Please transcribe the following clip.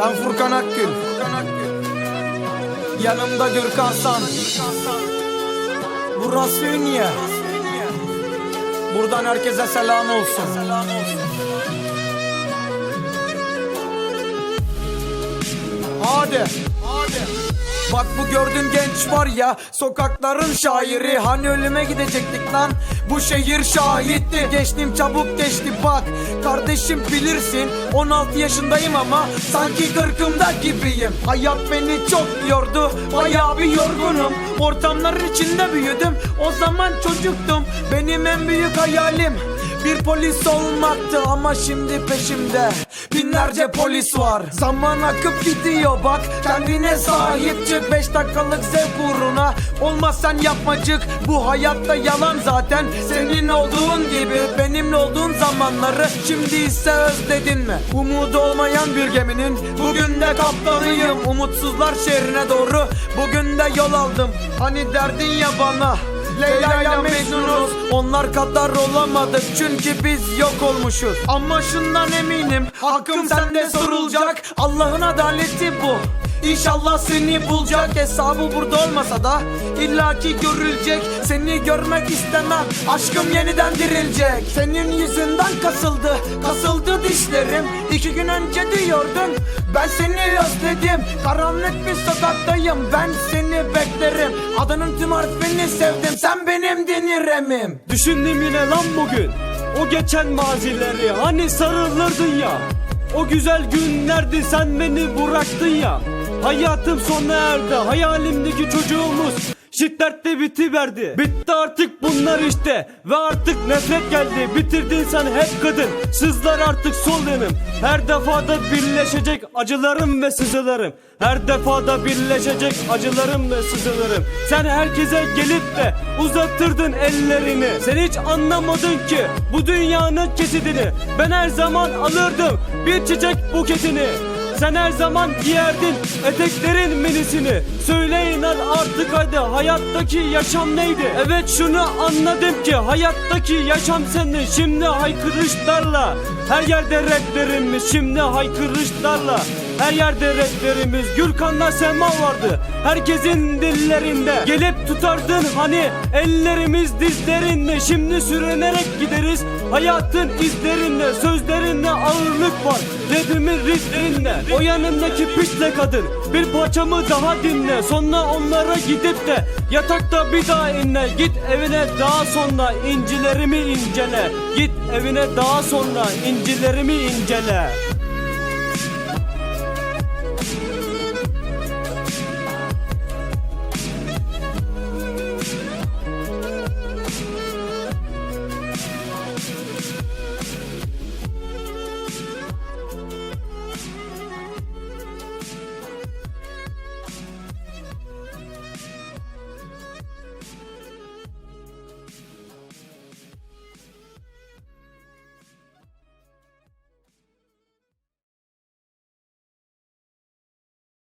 Ben Furkan Akgül. Yanımda Gürkan San. Burası Ünye. Buradan herkese selam olsun. Hadi. Bak bu gördüğün genç var ya Sokakların şairi. Hani ölüme gidecektik lan? Bu şehir şahitti. Geçtim çabuk geçti. Bak Kardeşim bilirsin 16 yaşındayım ama Sanki kırkımda gibiyim. Hayat beni çok yordu Bayağı bir yorgunum. Ortamların içinde büyüdüm O zaman çocuktum. Benim en büyük hayalim bir polis olmaktı ama şimdi peşimde Binlerce polis var. Zaman akıp gidiyor bak Kendine sahip çık Beş dakikalık zevk uğruna. Olmazsan yapmacık Bu hayatta yalan zaten. Senin olduğun gibi Benimle olduğun zamanları Şimdi ise özledin mi? Umudu olmayan bir geminin Bugün de kaptanıyım Umutsuzlar şehrine doğru Bugün de yol aldım. Hani derdin ya bana Leyla ile Mecnun'uz. Onlar kadar olamadık çünkü biz yok olmuşuz. Ama şundan eminim hakkım sende sorulacak. Allah'ın adaleti bu. İnşallah seni bulacak. Hesabı burada olmasa da illaki görülecek. Seni görmek istemem aşkım yeniden dirilecek. Senin yüzünden kasıldı kasıldı dişlerim. İki gün önce diyordun ben seni özledim. Karanlık bir sokaktayım ben seni beklerim. Adının tüm harfini sevdim. Sen benim diniremim Düşündüm yine lan bugün. O geçen mazileri. Hani sarılırdın ya. O güzel günlerdi sen beni bıraktın ya. Hayatım sona erdi. Hayalimdeki çocuğumuz Şiddetle bitiverdi Bitti artık bunlar işte. Ve artık nefret geldi. Bitirdin sen hep kadın Sızlar artık sol yanım. Her defada birleşecek acılarım ve sızılarım Her defada birleşecek acılarım ve sızılarım Sen herkese gelip de uzatırdın ellerini. Sen hiç anlamadın ki bu dünyanın kesidini. Ben her zaman alırdım bir çiçek buketini sen her zaman giyerdin eteklerin minisini. Söyleyin lan artık hadi hayattaki yaşam neydi? Evet şunu anladım ki hayattaki yaşam senin. Şimdi haykırışlarla her yerde raplerimiz Şimdi haykırışlarla her yerde raplerimiz Gürkan'la Sema vardı. Herkesin dillerinde Gelip tutardın hani. Ellerimiz dizlerinde Şimdi sürünerek gideriz. Hayatın izlerinde Sözlerinde ağırlık var. Rapimin ritlerinde O yanındaki piçle kadın bir parçamı daha dinle. Sonra onlara gidip de yatakta bir daha inle. Git evine daha sonra incilerimi incele. Git evine daha sonra incilerimi incele